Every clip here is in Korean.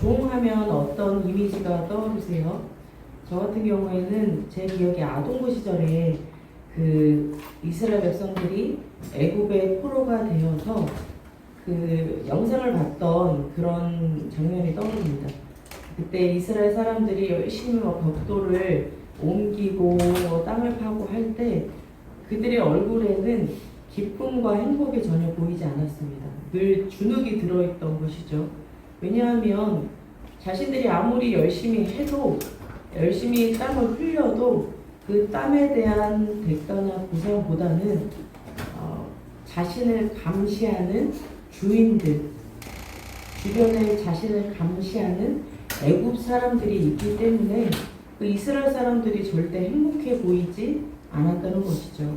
종하면 어떤 이미지가 떠오르세요? 저 같은 경우에는 제 기억에 아동부 시절에 그 이스라엘 백성들이 애굽의 포로가 되어서 그 영상을 봤던 그런 장면이 떠오릅니다. 그때 이스라엘 사람들이 열심히 막 벽돌을 옮기고 땅을 파고 할 때 그들의 얼굴에는 기쁨과 행복이 전혀 보이지 않았습니다. 늘 주눅이 들어있던 것이죠. 왜냐하면 자신들이 아무리 열심히 해도 열심히 땀을 흘려도 그 땀에 대한 대가나 보상보다는 어, 자신을 감시하는 주인들, 주변에 자신을 감시하는 애굽 사람들이 있기 때문에 그 이스라엘 사람들이 절대 행복해 보이지 않았다는 것이죠.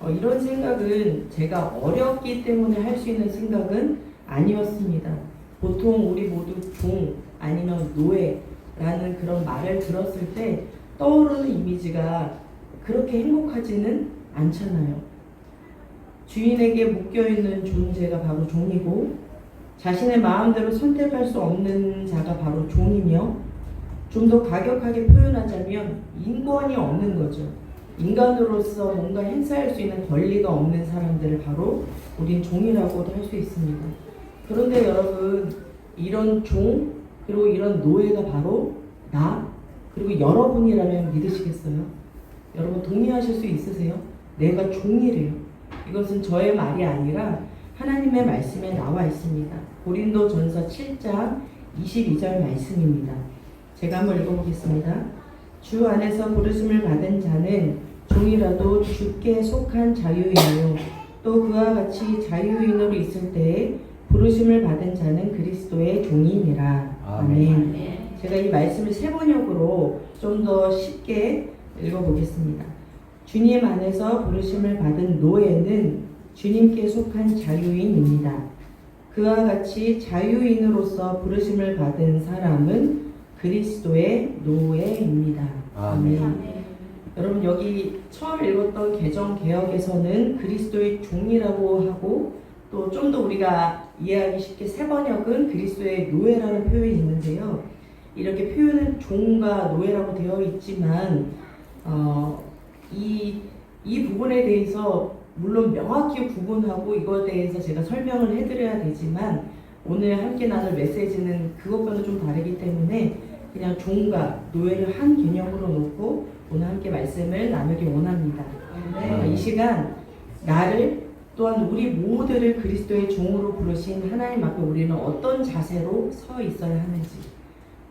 어, 이런 생각은 제가 어렸기 때문에 할 수 있는 생각은 아니었습니다. 보통 우리 모두 종 아니면 노예라는 그런 말을 들었을 때 떠오르는 이미지가 그렇게 행복하지는 않잖아요. 주인에게 묶여있는 존재가 바로 종이고 자신의 마음대로 선택할 수 없는 자가 바로 종이며 좀더 가격하게 표현하자면 인권이 없는 거죠. 인간으로서 뭔가 행사할 수 있는 권리가 없는 사람들을 바로 우린 종이라고도 할 수 있습니다. 그런데 여러분 이런 종 그리고 이런 노예가 바로 나 그리고 여러분이라면 믿으시겠어요? 여러분 동의하실 수 있으세요? 내가 종이래요. 이것은 저의 말이 아니라 하나님의 말씀에 나와 있습니다. 고린도 전서 7장 22절 말씀입니다. 제가 한번 읽어보겠습니다. 주 안에서 부르심을 받은 자는 종이라도 주께 속한 자유인이요. 또 그와 같이 자유인으로 있을 때에 부르심을 받은 자는 그리스도의 종이니라. 아멘. 아멘. 제가 이 말씀을 세 번역으로 좀 더 쉽게 읽어보겠습니다. 주님 안에서 부르심을 받은 노예는 주님께 속한 자유인입니다. 그와 같이 자유인으로서 부르심을 받은 사람은 그리스도의 노예입니다. 아멘. 여러분 여기 처음 읽었던 개정 개혁에서는 그리스도의 종이라고 하고 또 좀 더 우리가 이해하기 쉽게 새 번역은 그리스도의 노예라는 표현이 있는데요. 이렇게 표현은 종과 노예라고 되어 있지만 어, 이, 이 부분에 대해서 물론 명확히 구분하고 이거에 대해서 제가 설명을 해드려야 되지만 오늘 함께 나눌 메시지는 그것과는 좀 다르기 때문에 그냥 종과 노예를 한 개념으로 놓고 오늘 함께 말씀을 나누기 원합니다. 어, 이 시간 나를 또한 우리 모두를 그리스도의 종으로 부르신 하나님 앞에 우리는 어떤 자세로 서 있어야 하는지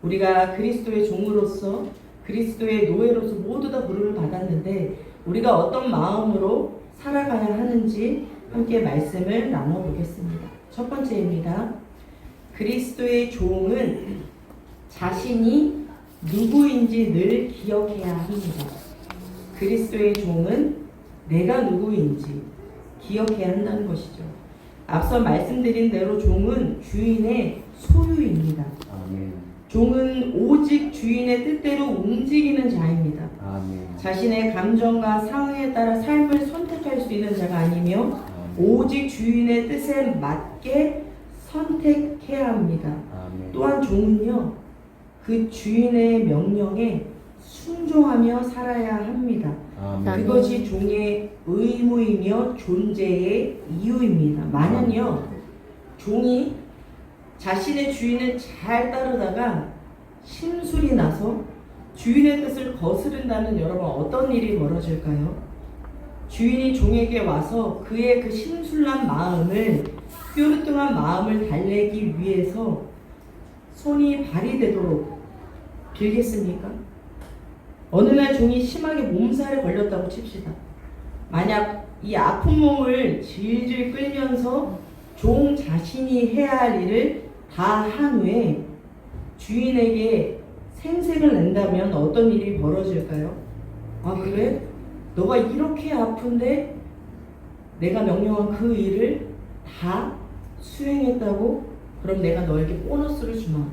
우리가 그리스도의 종으로서 그리스도의 노예로서 모두 다 부름을 받았는데 우리가 어떤 마음으로 살아가야 하는지 함께 말씀을 나눠보겠습니다. 첫 번째입니다. 그리스도의 종은 자신이 누구인지 늘 기억해야 합니다. 그리스도의 종은 내가 누구인지 기억해야 한다는 것이죠. 앞서 말씀드린 대로 종은 주인의 소유입니다. 아멘. 종은 오직 주인의 뜻대로 움직이는 자입니다. 아멘. 자신의 감정과 상황에 따라 삶을 선택할 수 있는 자가 아니며 아멘. 오직 주인의 뜻에 맞게 선택해야 합니다. 아멘. 또한 종은요, 그 주인의 명령에 순종하며 살아야 합니다. 아멘. 그것이 종의 의무이며 존재의 이유입니다. 만약요, 종이 자신의 주인을 잘 따르다가 심술이 나서 주인의 뜻을 거스른다면 여러분 어떤 일이 벌어질까요? 주인이 종에게 와서 그의 그 심술난 마음을 뾰루뚱한 마음을 달래기 위해서 손이 발이 되도록 빌겠습니까? 어느 날 종이 심하게 몸살에 걸렸다고 칩시다. 만약 이 아픈 몸을 질질 끌면서 종 자신이 해야 할 일을 다 한 후에 주인에게 생색을 낸다면 어떤 일이 벌어질까요? 아 그래? 너가 이렇게 아픈데 내가 명령한 그 일을 다 수행했다고? 그럼 내가 너에게 보너스를 주마.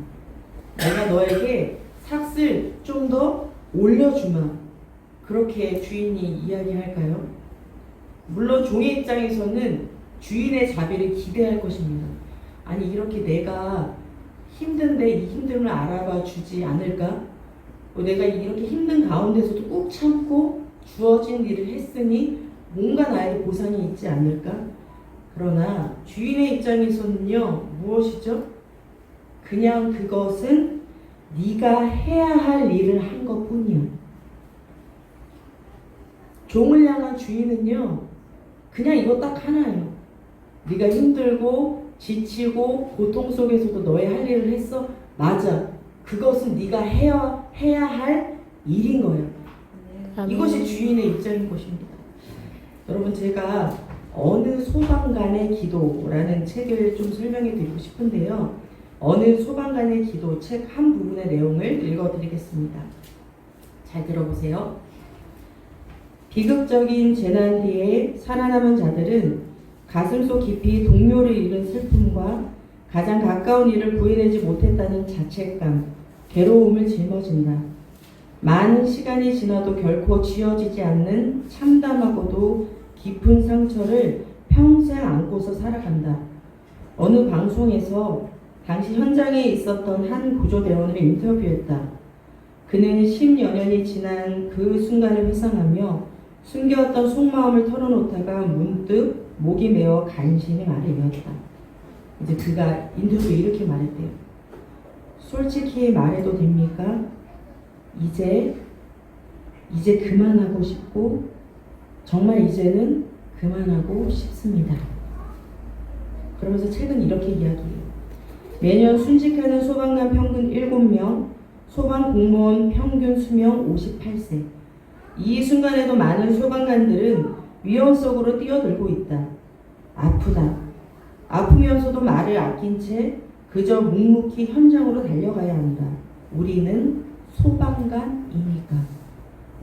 내가 너에게 삭슬 좀더 올려주마. 그렇게 주인이 이야기할까요? 물론 종의 입장에서는 주인의 자비를 기대할 것입니다. 아니 이렇게 내가 힘든데 이 힘듦을 알아봐 주지 않을까? 뭐 내가 이렇게 힘든 가운데서도 꾹 참고 주어진 일을 했으니 뭔가 나에게 보상이 있지 않을까? 그러나 주인의 입장에서는요 무엇이죠? 그냥 그것은 네가 해야 할 일을 한 것뿐이야. 종을 향한 주인은요 그냥 이거 딱 하나예요. 네가 힘들고 지치고 고통 속에서도 너의 할 일을 했어. 맞아. 그것은 네가 해야 해야 할 일인 거야. 아멘. 이것이 주인의 입장인 것입니다. 여러분 제가 어느 소방관의 기도라는 책을 좀 설명해 드리고 싶은데요. 어느 소방관의 기도 책 한 부분의 내용을 읽어 드리겠습니다. 잘 들어보세요. 비극적인 재난 뒤에 살아남은 자들은 가슴속 깊이 동료를 잃은 슬픔과 가장 가까운 이를 구해내지 못했다는 자책감, 괴로움을 짊어진다. 많은 시간이 지나도 결코 지워지지 않는 참담하고도 깊은 상처를 평생 안고서 살아간다. 어느 방송에서 당시 현장에 있었던 한 구조대원을 인터뷰했다. 그는 10여 년이 지난 그 순간을 회상하며 숨겨왔던 속마음을 털어놓다가 문득 목이 메어 간신히 말을 이었다. 이제 그가 인터뷰에 이렇게 말했대요. 솔직히 말해도 됩니까? 이제 이제 그만하고 싶고 정말 이제는 그만하고 싶습니다. 그러면서 책은 이렇게 이야기해요. 매년 순직하는 소방관 평균 7명, 소방 공무원 평균 수명 58세. 이 순간에도 많은 소방관들은 위험 속으로 뛰어들고 있다. 아프다. 아프면서도 말을 아낀 채 그저 묵묵히 현장으로 달려가야 한다. 우리는 소방관이니까.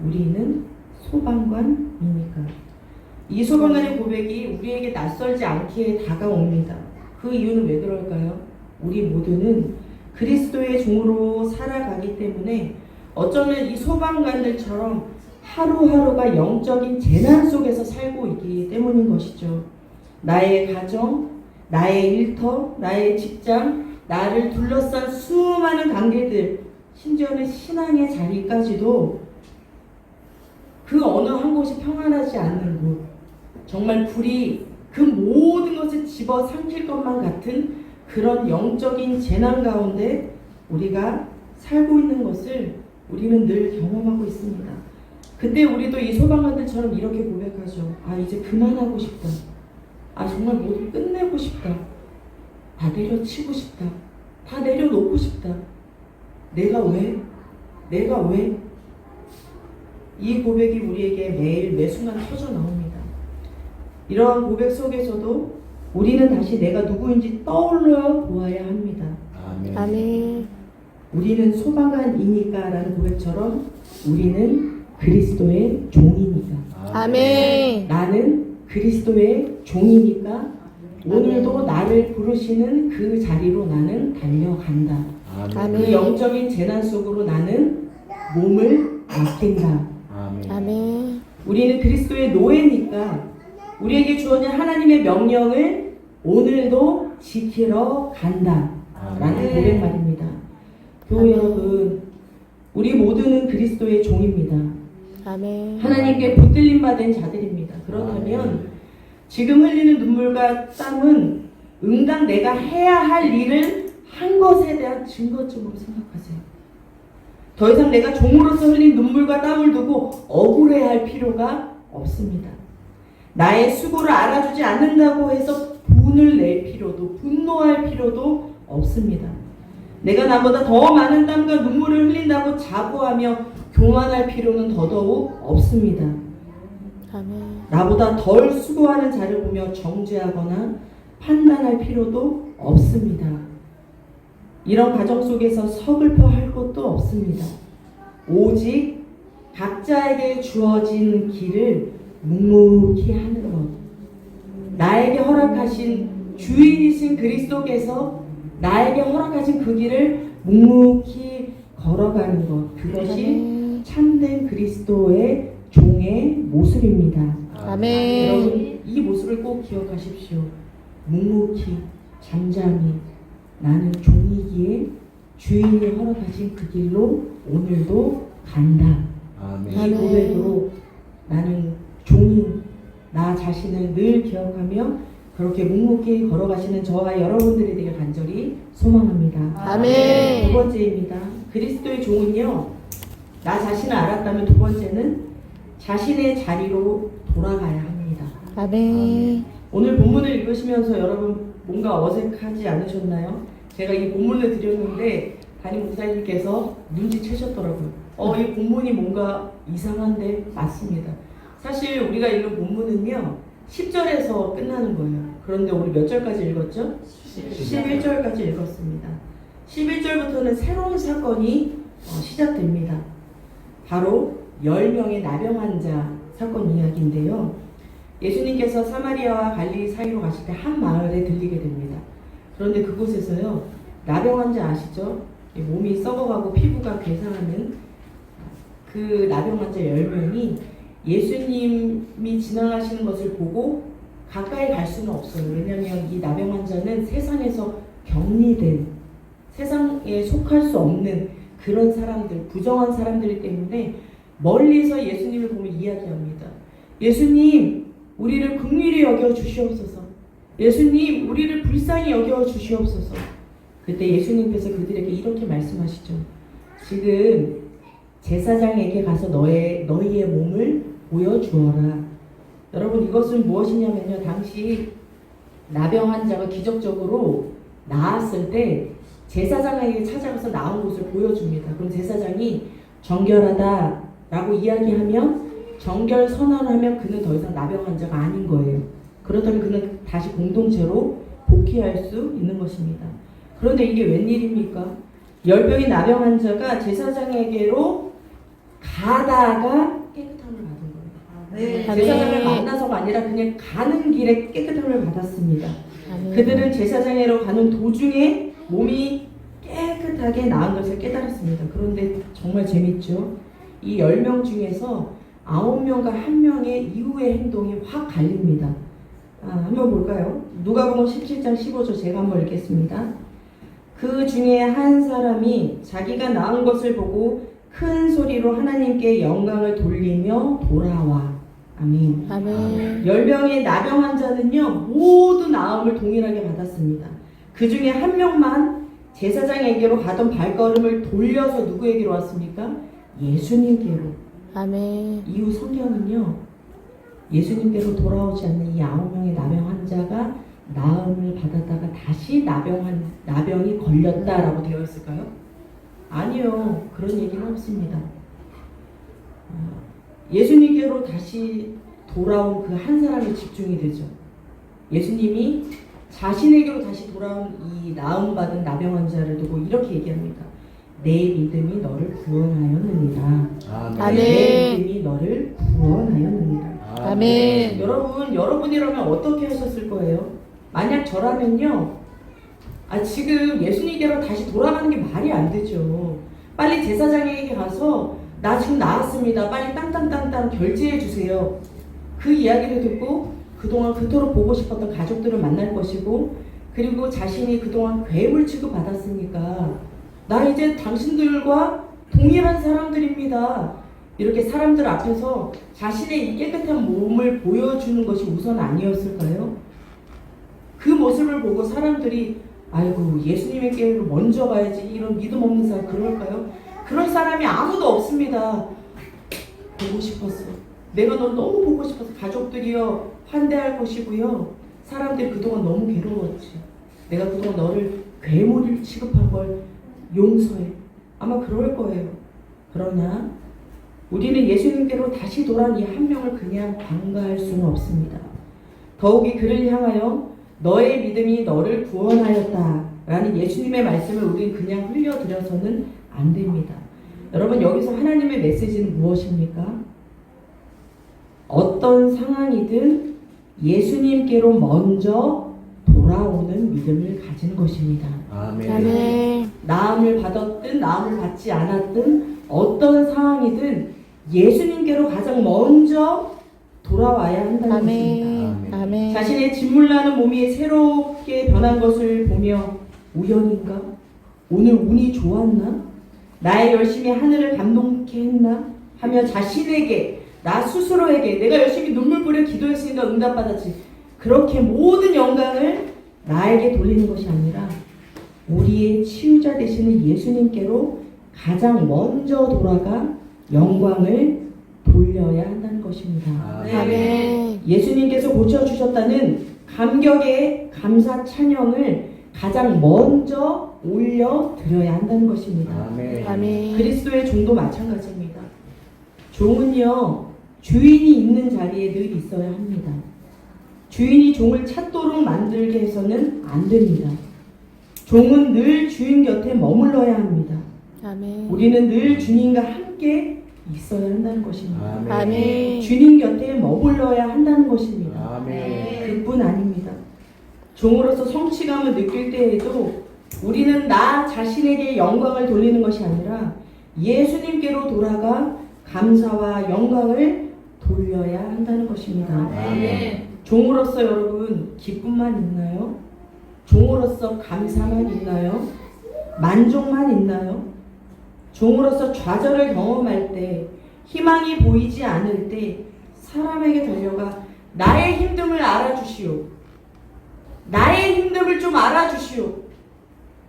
우리는 소방관이니까. 이 소방관의 고백이 우리에게 낯설지 않게 다가옵니다. 그 이유는 왜 그럴까요? 우리 모두는 그리스도의 종으로 살아가기 때문에 어쩌면 이 소방관들처럼 하루하루가 영적인 재난 속에서 살고 있기 때문인 것이죠. 나의 가정, 나의 일터, 나의 직장, 나를 둘러싼 수많은 관계들, 심지어는 신앙의 자리까지도 그 어느 한 곳이 평안하지 않는 곳, 정말 불이 그 모든 것을 집어 삼킬 것만 같은 그런 영적인 재난 가운데 우리가 살고 있는 것을 우리는 늘 경험하고 있습니다. 그때 우리도 이 소방관들처럼 이렇게 고백하죠. 아, 이제 그만하고 싶다. 아, 정말 모두 끝내고 싶다. 다 내려치고 싶다. 다 내려놓고 싶다. 내가 왜? 내가 왜? 이 고백이 우리에게 매일 매 순간 터져 나옵니다. 이러한 고백 속에서도 우리는 다시 내가 누구인지 떠올려 보아야 합니다. 아멘. 아멘. 우리는 소방관이니까라는 고백처럼 우리는 그리스도의 종이니까. 아멘. 나는 그리스도의 종이니까 오늘도 나를 부르시는 그 자리로 나는 달려간다. 아멘. 그 영적인 재난 속으로 나는 몸을 맡긴다. 아멘. 아멘. 우리는 그리스도의 노예니까 우리에게 주어진 하나님의 명령을 오늘도 지키러 간다. 라는 아멘. 고백 말입니다. 교우 여러분, 우리 모두는 그리스도의 종입니다. 아멘. 하나님께 붙들림 받은 자들입니다. 그렇다면 지금 흘리는 눈물과 땀은 응당 내가 해야 할 일을 한 것에 대한 증거점으로 생각하세요. 더 이상 내가 종으로서 흘린 눈물과 땀을 두고 억울해할 필요가 없습니다. 나의 수고를 알아주지 않는다고 해서 분을 낼 필요도 분노할 필요도 없습니다. 내가 나보다 더 많은 땀과 눈물을 흘린다고 자부하며 교만할 필요는 더더욱 없습니다. 아멘. 나보다 덜 수고하는 자를 보며 정죄하거나 판단할 필요도 없습니다. 이런 과정 속에서 서글퍼 할 것도 없습니다. 오직 각자에게 주어진 길을 묵묵히 하는 것. 나에게 허락하신 주인이신 그리스도께서 나에게 허락하신 그 길을 묵묵히 걸어가는 것. 그것이. 참된 그리스도의 종의 모습입니다. 아멘. 여러분 이 모습을 꼭 기억하십시오. 묵묵히 잠잠히 나는 종이기에 주인이 허락하신 그 길로 오늘도 간다. 아멘. 이. 고백으로 나는 종인 나 자신을 늘 기억하며 그렇게 묵묵히 걸어가시는 저와 여러분들이 되길 간절히 소망합니다. 아멘. 두 번째입니다. 그리스도의 종은요, 나 자신을 알았다면 두 번째는 자신의 자리로 돌아가야 합니다. 아멘. 오늘 본문을 읽으시면서 여러분 뭔가 어색하지 않으셨나요? 제가 이 본문을 드렸는데 담임 목사님께서 눈치채셨더라고요. 어, 이 본문이 뭔가 이상한데 맞습니다. 사실 우리가 읽은 본문은요, 10절에서 끝나는 거예요. 그런데 우리 몇 절까지 읽었죠? 11절까지 읽었습니다. 11절부터는 새로운 사건이 어, 시작됩니다. 바로 10명의 나병 환자 사건 이야기인데요. 예수님께서 사마리아와 갈릴리 사이로 가실 때 한 마을에 들리게 됩니다. 그런데 그곳에서요, 나병 환자 아시죠? 이 몸이 썩어가고 피부가 괴상하는 그 나병 환자 10명이 예수님이 지나가시는 것을 보고 가까이 갈 수는 없어요. 왜냐하면 이 나병 환자는 세상에서 격리된 세상에 속할 수 없는 그런 사람들, 부정한 사람들이기 때문에 멀리서 예수님을 보며 이야기합니다. 예수님, 우리를 긍휼히 여겨 주시옵소서. 예수님, 우리를 불쌍히 여겨 주시옵소서. 그때 예수님께서 그들에게 이렇게 말씀하시죠. 지금 제사장에게 가서 너의 너희의 몸을 보여주어라. 여러분 이것은 무엇이냐면요. 당시 나병 환자가 기적적으로 나았을 때 제사장에게 찾아가서 나온 곳을 보여줍니다. 그럼 제사장이 정결하다 라고 이야기하면 정결 선언하면 그는 더 이상 나병 환자가 아닌 거예요. 그렇다면 그는 다시 공동체로 복귀할 수 있는 것입니다. 그런데 이게 웬일입니까? 열병의 나병 환자가 제사장에게로 가다가 거예요. 네. 아멘. 제사장을 만나서가 아니라 그냥 가는 길에 깨끗함을 받았습니다. 아멘. 그들은 제사장으로 가는 도중에 몸이 깨끗하게 나은 것을 깨달았습니다. 그런데 정말 재밌죠? 이 10명 중에서 9명과 1명의 이후의 행동이 확 갈립니다. 아, 한번 볼까요? 누가복음 17장 15절 제가 한번 읽겠습니다. 그 중에 한 사람이 자기가 나은 것을 보고 큰 소리로 하나님께 영광을 돌리며 돌아와. 아멘. 아멘. 열 명의 나병 환자는요 모두 나음을 동일하게 받았습니다. 그 중에 한 명만 제사장에게로 가던 발걸음을 돌려서 누구에게로 왔습니까? 예수님께로. 아멘. 이후 성경은요 예수님께로 돌아오지 않는 이 아홉 명의 나병 환자가 나음을 받았다가 다시 나병 한 나병이 걸렸다라고 되어 있을까요? 아니요 그런 얘기는 없습니다. 어, 예수님께로 다시 돌아온 그 한 사람에 집중이 되죠. 예수님이 자신에게로 다시 돌아온 이 나음 받은 나병 환자를 두고 이렇게 얘기합니다. 내 믿음이 너를 구원하였느니라. 아멘. 내 믿음이 너를 구원하였느니라. 아멘. 여러분, 여러분이라면 어떻게 하셨을 거예요? 만약 저라면요, 아, 지금 예수님께로 다시 돌아가는 게 말이 안 되죠. 빨리 제사장에게 가서, 나 지금 나왔습니다. 빨리 땅땅땅땅 결제해 주세요. 그 이야기를 듣고, 그동안 그토록 보고 싶었던 가족들을 만날 것이고, 그리고 자신이 그동안 괴물 취급받았으니까, 나 이제 당신들과 동일한 사람들입니다. 이렇게 사람들 앞에서 자신의 이 깨끗한 몸을 보여주는 것이 우선 아니었을까요? 그 모습을 보고 사람들이 아이고 예수님에게로 먼저 가야지 이런 믿음 없는 사람 그럴까요? 그럴 사람이 아무도 없습니다. 보고 싶었어. 내가 널 너무 보고 싶어서 가족들이요 환대할 것이고요. 사람들이 그동안 너무 괴로웠지. 내가 그동안 너를 괴물 취급한 걸 용서해. 아마 그럴 거예요. 그러나 우리는 예수님께로 다시 돌아온 이 한 명을 그냥 방가할 수는 없습니다. 더욱이 그를 향하여 너의 믿음이 너를 구원하였다. 라는 예수님의 말씀을 우리는 그냥 흘려드려서는 안 됩니다. 여러분, 여기서 하나님의 메시지는 무엇입니까? 어떤 상황이든 예수님께로 먼저 돌아오는 믿음을 가진 것입니다. 아멘. 아멘. 나음을 받았든 나음을 받지 않았든 어떤 상황이든 예수님께로 가장 먼저 돌아와야 한다는 것입니다. 아멘. 아멘. 자신의 짓물나는 몸이 새롭게 변한 것을 보며 우연인가? 오늘 운이 좋았나? 나의 열심이 하늘을 감동케 했나? 하며 자신에게 나 스스로에게 내가 열심히 눈물 뿌려 기도했으니까 응답받았지. 그렇게 모든 영광을 나에게 돌리는 것이 아니라 우리의 치유자 되시는 예수님께로 가장 먼저 돌아가 영광을 돌려야 한다는 것입니다. 아멘. 예수님께서 고쳐주셨다는 감격의 감사 찬양을 가장 먼저 올려 드려야 한다는 것입니다. 아멘. 아멘. 그리스도의 종도 마찬가지입니다. 종은요, 주인이 있는 자리에 늘 있어야 합니다. 주인이 종을 찾도록 만들게 해서는 안 됩니다. 종은 늘 주인 곁에 머물러야 합니다. 아멘. 우리는 늘 주님과 함께 있어야 한다는 것입니다. 아멘. 주님 곁에 머물러야 한다는 것입니다. 아멘. 그뿐 아닙니다. 종으로서 성취감을 느낄 때에도 우리는 나 자신에게 영광을 돌리는 것이 아니라 예수님께로 돌아가 감사와 영광을 돌려야 한다는 것입니다. 아멘. 종으로서 여러분 기쁨만 있나요? 종으로서 감사만 있나요? 만족만 있나요? 종으로서 좌절을 경험할 때 희망이 보이지 않을 때 사람에게 달려가 나의 힘듦을 알아주시오. 나의 힘듦을 좀 알아주시오.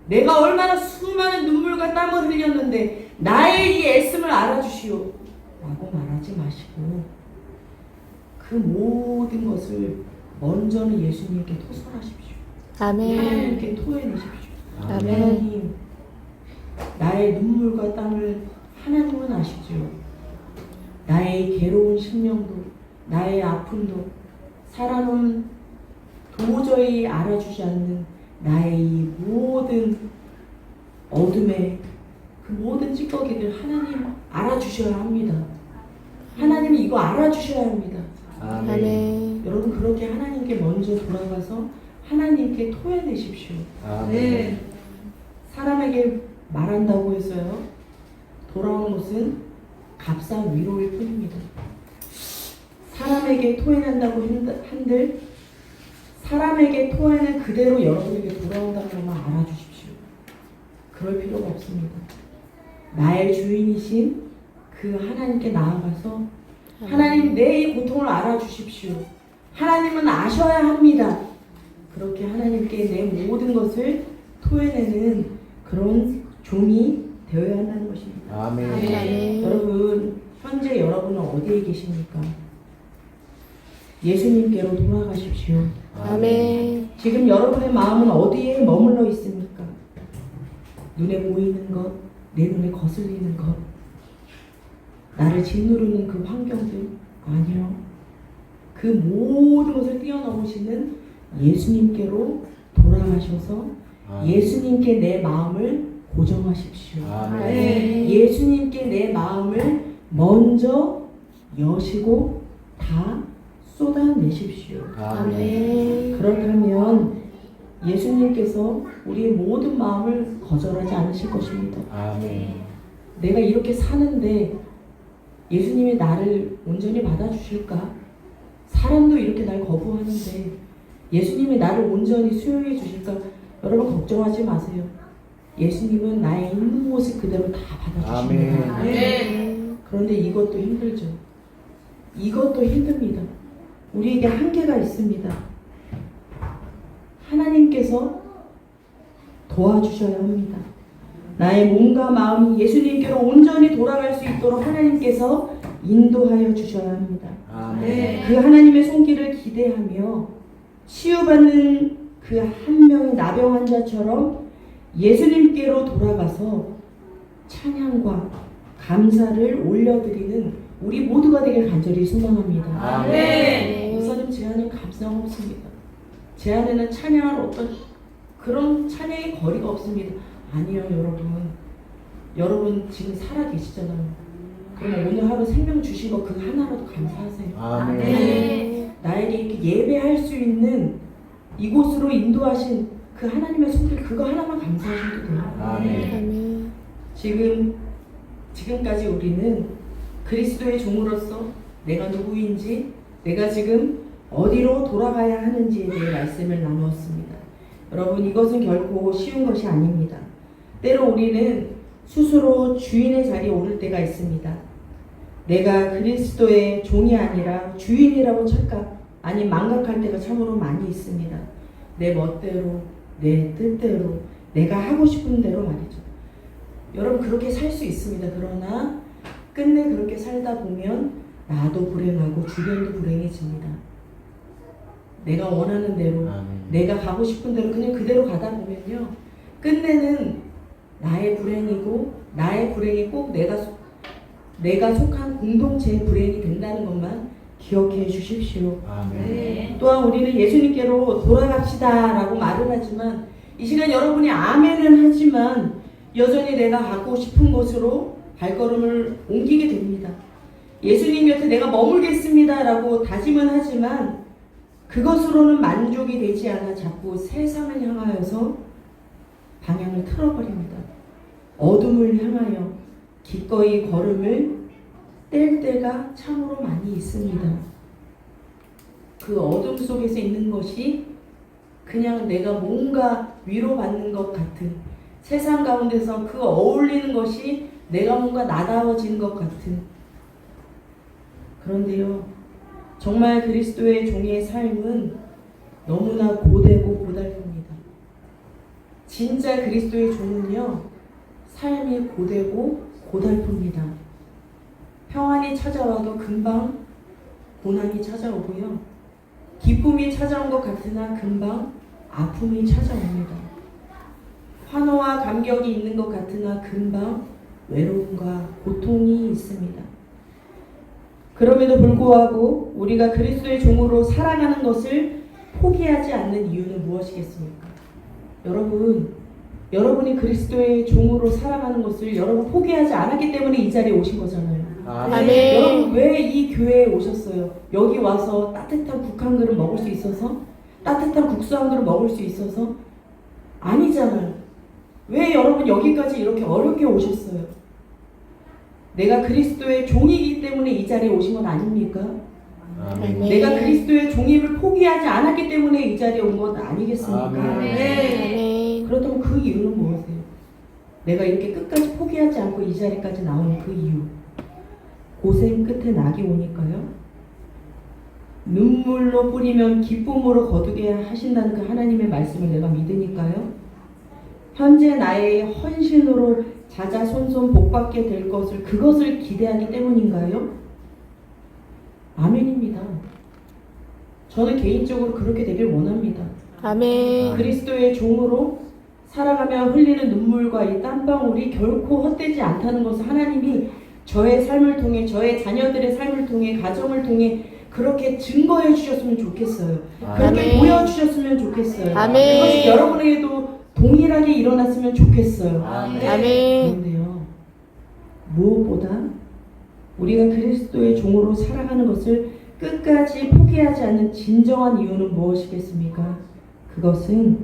내가 얼마나 수많은 눈물과 땀을 흘렸는데 나의 이 애씀을 알아주시오. 라고 말하지 마시고 그 모든 것을 먼저는 예수님께 토설하십시오. 아멘. 하나님께 토해내십시오. 아멘. 하나님, 나의 눈물과 땀을 하나님은 아시죠. 나의 괴로운 심령도, 나의 아픔도, 사람은 도저히 알아주지 않는 나의 이 모든 어둠의 그 모든 찌꺼기들 하나님 알아주셔야 합니다. 하나님이 이거 알아주셔야 합니다. 아멘. 아멘. 여러분 그렇게 하나님께 먼저 돌아가서 하나님께 토해내십시오. 아멘. 사람에게 말한다고 해서요. 돌아오는 것은 값싼 위로일 뿐입니다. 사람에게 토해낸다고 한들 사람에게 토해낸 그대로 여러분에게 돌아온다는 것만 알아주십시오. 그럴 필요가 없습니다. 나의 주인이신 그 하나님께 나아가서 하나님 내 이 고통을 알아주십시오. 하나님은 아셔야 합니다. 그렇게 하나님께 내 모든 것을 토해내는 그런 종이 되어야 한다는 것입니다. 아멘. 아멘. 여러분, 현재 여러분은 어디에 계십니까? 예수님께로 돌아가십시오. 아멘. 지금 여러분의 마음은 어디에 머물러 있습니까? 눈에 보이는 것, 내 눈에 거슬리는 것, 나를 짓누르는 그 환경들 아니요. 그 모든 것을 뛰어넘으시는 예수님께로 돌아가셔서 아멘. 예수님께 내 마음을 고정하십시오. 아멘. 예수님께 내 마음을 먼저 여시고 다 쏟아내십시오. 아멘. 아멘. 그렇다면 예수님께서 우리의 모든 마음을 거절하지 않으실 것입니다. 아멘. 내가 이렇게 사는데 예수님이 나를 온전히 받아주실까? 사람도 이렇게 날 거부하는데 예수님이 나를 온전히 수용해 주실까? 여러분 걱정하지 마세요. 예수님은 나의 있는 모습 그대로 다 받아주십니다. 아멘. 아멘. 그런데 이것도 힘들죠. 이것도 힘듭니다. 우리에게 한계가 있습니다. 하나님께서 도와주셔야 합니다. 나의 몸과 마음이 예수님께로 온전히 돌아갈 수 있도록 하나님께서 인도하여 주셔야 합니다. 아멘. 그 하나님의 손길을 기대하며 치유받는 그 한 명의 나병 환자처럼 예수님께로 돌아가서 찬양과 감사를 올려드리는 우리 모두가 되길 간절히 소망합니다. 아멘. 목 사님 제 안에 감상 없습니다. 제 안에는 찬양할 어떤 그런 찬양의 거리가 없습니다. 아니요 여러분. 여러분 지금 살아 계시잖아요. 그럼 오늘 하루 생명 주신 거 그 하나라도 감사하세요. 아멘. 아멘. 나에게 이렇게 예배할 수 있는 이곳으로 인도하신 그 하나님의 손길 그거 하나만 감사하셔도 돼요. 아멘. 아멘. 지금 지금까지 우리는 그리스도의 종으로서 내가 누구인지 내가 지금 어디로 돌아가야 하는지에 대해 말씀을 나누었습니다. 여러분 이것은 결코 쉬운 것이 아닙니다. 때로 우리는 스스로 주인의 자리에 오를 때가 있습니다. 내가 그리스도의 종이 아니라 주인이라고 착각 아니 망각할 때가 참으로 많이 있습니다. 내 멋대로 내 뜻대로 내가 하고 싶은 대로 말이죠. 여러분 그렇게 살 수 있습니다. 그러나 끝내 그렇게 살다 보면 나도 불행하고 주변도 불행해집니다. 내가 원하는 대로 아멘. 내가 가고 싶은 대로 그냥 그대로 가다 보면요. 끝내는 나의 불행이고 나의 불행이 꼭 내가 속- 내가 속한 공동체의 불행이 된다는 것만 기억해 주십시오. 아멘. 네. 또한 우리는 예수님께로 돌아갑시다 라고 말을 하지만 이 시간 여러분이 아멘은 하지만 여전히 내가 가고 싶은 곳으로 발걸음을 옮기게 됩니다. 예수님 곁에 내가 머물겠습니다 라고 다짐은 하지만 그것으로는 만족이 되지 않아 자꾸 세상을 향하여서 방향을 틀어버립니다. 어둠을 향하여 기꺼이 걸음을 뗄 때가 참으로 많이 있습니다. 그 어둠 속에서 있는 것이 그냥 내가 뭔가 위로받는 것 같은 세상 가운데서 그 어울리는 것이 내가 뭔가 나다워진 것 같은 그런데요 정말 그리스도의 종의 삶은 너무나 고되고 고달픕니다 진짜 그리스도의 종은요 삶이 고되고 고달픕니다 평안이 찾아와도 금방 고난이 찾아오고요 기쁨이 찾아온 것 같으나 금방 아픔이 찾아옵니다. 환호와 감격이 있는 것 같으나 금방 외로움과 고통이 있습니다. 그럼에도 불구하고 우리가 그리스도의 종으로 살아가는 것을 포기하지 않는 이유는 무엇이겠습니까? 여러분, 여러분이 그리스도의 종으로 살아가는 것을 여러분 포기하지 않았기 때문에 이 자리에 오신 거잖아요. 아멘. 여러분 왜 이 교회에 오셨어요? 여기 와서 따뜻한 국 한 그릇 먹을 수 있어서? 따뜻한 국수 한 그릇 먹을 수 있어서? 아니잖아요. 왜 여러분 여기까지 이렇게 어렵게 오셨어요? 내가 그리스도의 종이기 때문에 이 자리에 오신 건 아닙니까? 아멘. 네. 내가 그리스도의 종임을 포기하지 않았기 때문에 이 자리에 온 건 아니겠습니까? 아멘. 네. 아멘. 그렇다면 그 이유는 무엇이에요? 내가 이렇게 끝까지 포기하지 않고 이 자리까지 나오는 그 이유. 고생 끝에 낙이 오니까요. 눈물로 뿌리면 기쁨으로 거두게 하신다는 그 하나님의 말씀을 내가 믿으니까요. 현재 나의 헌신으로 자자손손 복받게 될 것을 그것을 기대하기 때문인가요? 아멘입니다. 저는 개인적으로 그렇게 되길 원합니다. 아멘. 그리스도의 종으로 살아가며 흘리는 눈물과 이 땀방울이 결코 헛되지 않다는 것을 하나님이 저의 삶을 통해 저의 자녀들의 삶을 통해 가정을 통해 그렇게 증거해 주셨으면 좋겠어요. 그렇게 아멘. 보여 주셨으면 좋겠어요. 아멘. 그것이 여러분에게도 동일하게 일어났으면 좋겠어요. 아멘. 아멘. 그런데요, 무엇보다 우리가 그리스도의 종으로 살아가는 것을 끝까지 포기하지 않는 진정한 이유는 무엇이겠습니까? 그것은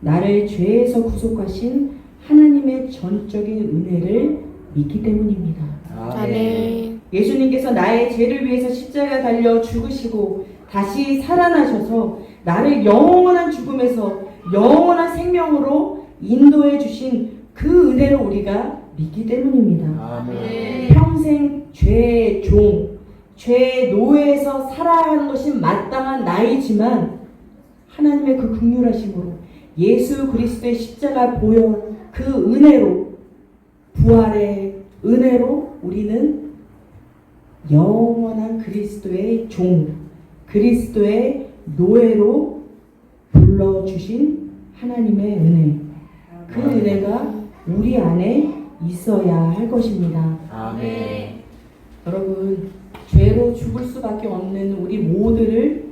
나를 죄에서 구속하신 하나님의 전적인 은혜를 믿기 때문입니다. 아멘. 예수님께서 나의 죄를 위해서 십자가 달려 죽으시고 다시 살아나셔서 나를 영원한 죽음에서 영원한 생명으로 인도해 주신 그 은혜를 우리가 믿기 때문입니다. 아멘. 평생 죄의 종, 죄의 노예에서 살아가는 것이 마땅한 나이지만 하나님의 그 극률하심으로 예수 그리스도의 십자가 보혈 그 은혜로 부활의 은혜로 우리는 영원한 그리스도의 종, 그리스도의 노예로 불러주신 하나님의 은혜. 그 은혜가 우리 안에 있어야 할 것입니다. 아멘. 여러분, 죄로 죽을 수밖에 없는 우리 모두를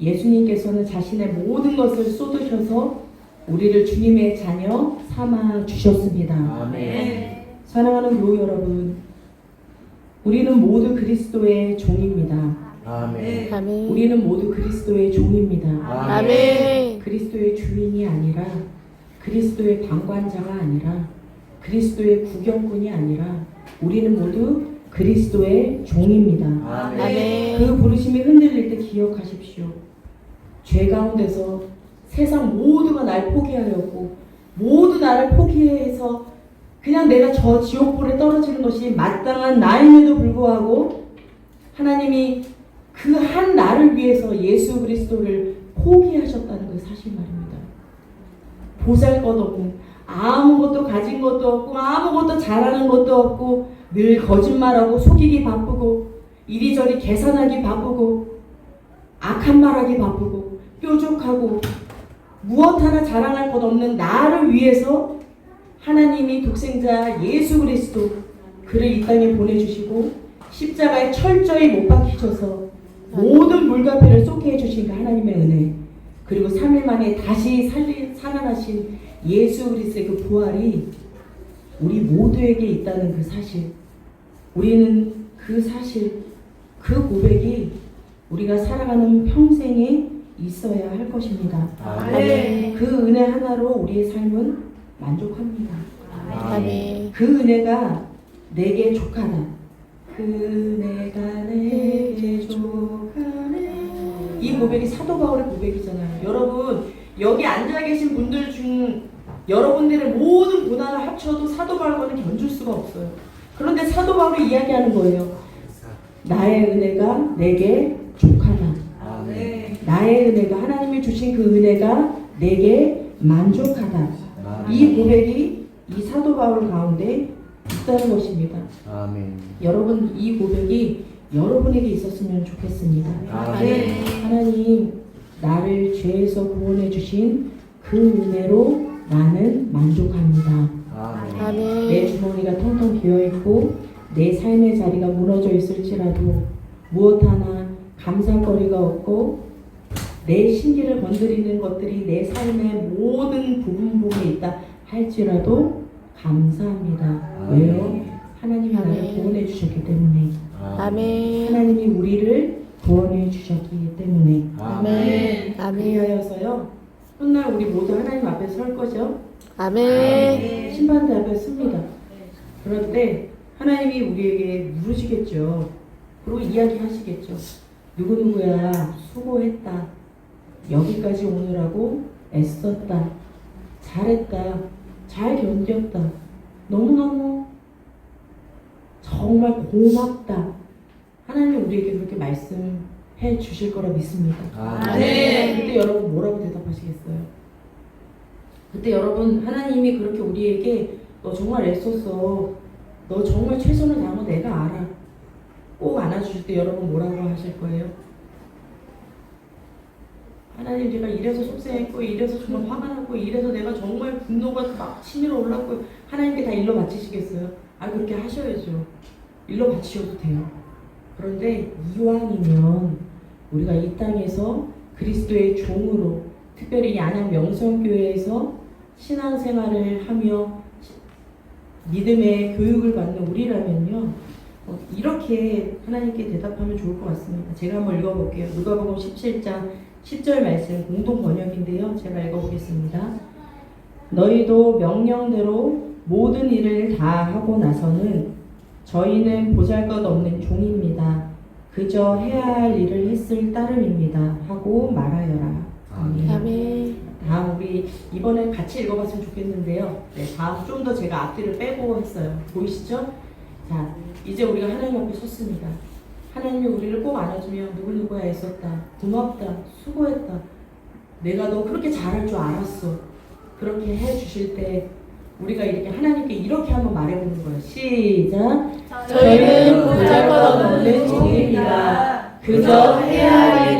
예수님께서는 자신의 모든 것을 쏟으셔서 우리를 주님의 자녀 삼아 주셨습니다. 아멘. 사랑하는 교우 여러분, 우리는 모두 그리스도의 종입니다. 아멘. 아멘. 우리는 모두 그리스도의 종입니다. 아멘. 그리스도의 주인이 아니라 그리스도의 방관자가 아니라 그리스도의 구경꾼이 아니라 우리는 모두 그리스도의 종입니다. 아멘. 그 부르심이 흔들릴 때 기억하십시오. 죄 가운데서 세상 모두가 날 포기하였고 모두 나를 포기해서 그냥 내가 저 지옥불에 떨어지는 것이 마땅한 나임에도 불구하고 하나님이 그 한 나를 위해서 예수 그리스도를 포기하셨다는 그 사실 말입니다. 보잘 것 없고 아무것도 가진 것도 없고 아무것도 잘하는 것도 없고 늘 거짓말하고 속이기 바쁘고 이리저리 계산하기 바쁘고 악한 말하기 바쁘고 뾰족하고 무엇 하나 자랑할 것 없는 나를 위해서 하나님이 독생자 예수 그리스도 그를 이 땅에 보내주시고 십자가에 철저히 못 박히셔서 모든 물과 배를 쏟게 해주신 그 하나님의 은혜 그리고 3일 만에 다시 살리, 살아나신 예수 그리스도의 그 부활이 우리 모두에게 있다는 그 사실 우리는 그 사실 그 고백이 우리가 살아가는 평생에 있어야 할 것입니다. 아멘. 그 은혜 하나로 우리의 삶은 만족합니다. 아멘. 그 은혜가 내게 족하다. 그 은혜가 내게 족하네. 이 고백이 사도 바울의 고백이잖아요. 여러분 여기 앉아 계신 분들 중 여러분들의 모든 고난을 합쳐도 사도 바울과는 견줄 수가 없어요. 그런데 사도 바울이 이야기하는 거예요. 나의 은혜가 내게 족하다. 네. 나의 은혜가 하나님이 주신 그 은혜가 내게 만족하다. 이 고백이 이 사도 바울 가운데 있다는 것입니다. 아멘. 여러분 이 고백이 여러분에게 있었으면 좋겠습니다. 아멘. 하나님 나를 죄에서 구원해 주신 그 은혜로 나는 만족합니다. 아멘. 내 아멘. 주머니가 텅텅 비어 있고 내 삶의 자리가 무너져 있을지라도 무엇 하나 감사거리가 없고 내 신기를 건드리는 것들이 내 삶의 모든 부분부분에 있다 할지라도 감사합니다. 왜요? 하나님이 나를 아멘. 구원해 주셨기 때문에 아멘. 하나님이 우리를 구원해 주셨기 때문에 아멘. 아멘. 그리하여서요 훗날 우리 모두 하나님 앞에 설 거죠. 아멘. 심판대 앞에 섭니다. 그럴 때 하나님이 우리에게 물으시겠죠. 그리고 이야기하시겠죠. 누구누구야 수고했다. 여기까지 오느라고 애썼다. 잘했다. 잘 견뎠다. 너무너무 정말 고맙다. 하나님이 우리에게 그렇게 말씀해 주실 거라 믿습니다. 네. 그때 여러분 뭐라고 대답하시겠어요? 그때 여러분 하나님이 그렇게 우리에게 너 정말 애썼어. 너 정말 최선을 다한 거 내가 알아. 꼭 안아주실 때 여러분 뭐라고 하실 거예요? 하나님 제가 이래서 속상했고 이래서 정말 화가 났고 이래서 내가 정말 분노가 막 치밀어 올랐고 하나님께 다 일러 바치시겠어요? 아 그렇게 하셔야죠. 일러 바치셔도 돼요. 그런데 이왕이면 우리가 이 땅에서 그리스도의 종으로 특별히 양양 명성교회에서 신앙생활을 하며 시- 믿음의 교육을 받는 우리라면요 어, 이렇게 하나님께 대답하면 좋을 것 같습니다. 제가 한번 읽어볼게요. 누가복음 17장 10절 말씀 공동 번역인데요. 제가 읽어보겠습니다. 너희도 명령대로 모든 일을 다 하고 나서는 저희는 보잘 것 없는 종입니다. 그저 해야 할 일을 했을 따름입니다. 하고 말하여라. 아멘. 아멘. 다음 우리 이번에 같이 읽어봤으면 좋겠는데요. 네, 다음 좀 더 제가 앞뒤를 빼고 했어요. 보이시죠? 자, 이제 우리가 하나님 앞에 섰습니다. 하나님이 우리를 꼭 안아주며 누구누구야 애썼다. 고맙다. 수고했다. 내가 너 그렇게 잘할 줄 알았어. 그렇게 해주실 때 우리가 이렇게 하나님께 이렇게 한번 말해보는 거예요. 시작. 저희는 보잘것없는 종입니다. 그저 해야 할